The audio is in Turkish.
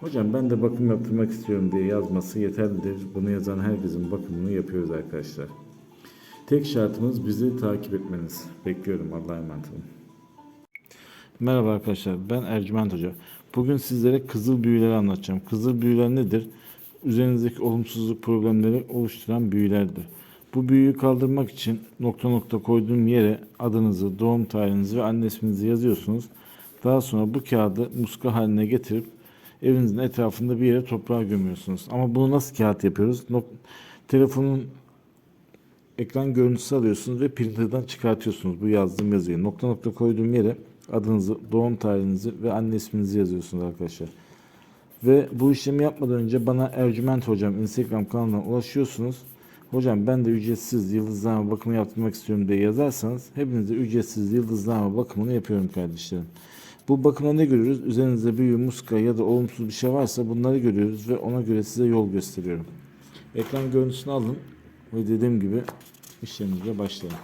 Hocam ben de bakım yaptırmak istiyorum diye yazması yeterlidir. Bunu yazan herkesin bakımını yapıyoruz arkadaşlar. Tek şartımız bizi takip etmeniz. Bekliyorum Allah'a emanet olun. Merhaba arkadaşlar ben Ercüment Hoca. Bugün sizlere kızıl büyüleri anlatacağım. Kızıl büyüler nedir? Üzerinizdeki olumsuzluk problemleri oluşturan büyülerdir. Bu büyüyü kaldırmak için nokta nokta koyduğum yere adınızı, doğum tarihinizi ve anne isminizi yazıyorsunuz. Daha sonra bu kağıdı muska haline getirip evinizin etrafında bir yere toprağa gömüyorsunuz. Ama bunu nasıl kağıt yapıyoruz? Nok- telefonun ekran görüntüsü alıyorsunuz ve printer'dan çıkartıyorsunuz bu yazdığım yazıyı. Nokta nokta koyduğum yere adınızı, doğum tarihinizi ve anne isminizi yazıyorsunuz arkadaşlar. Ve bu işlemi yapmadan önce bana Ercüment Hocam Instagram kanalından ulaşıyorsunuz. Hocam ben de ücretsiz yıldızlama bakımı yaptırmak istiyorum diye yazarsanız hepinize ücretsiz yıldızlama bakımını yapıyorum kardeşlerim. Bu bakımda ne görüyoruz? Üzerinizde büyü, muska ya da olumsuz bir şey varsa bunları görüyoruz ve ona göre size yol gösteriyorum. Ekran görüntüsünü alın ve dediğim gibi işlemimize başlayalım.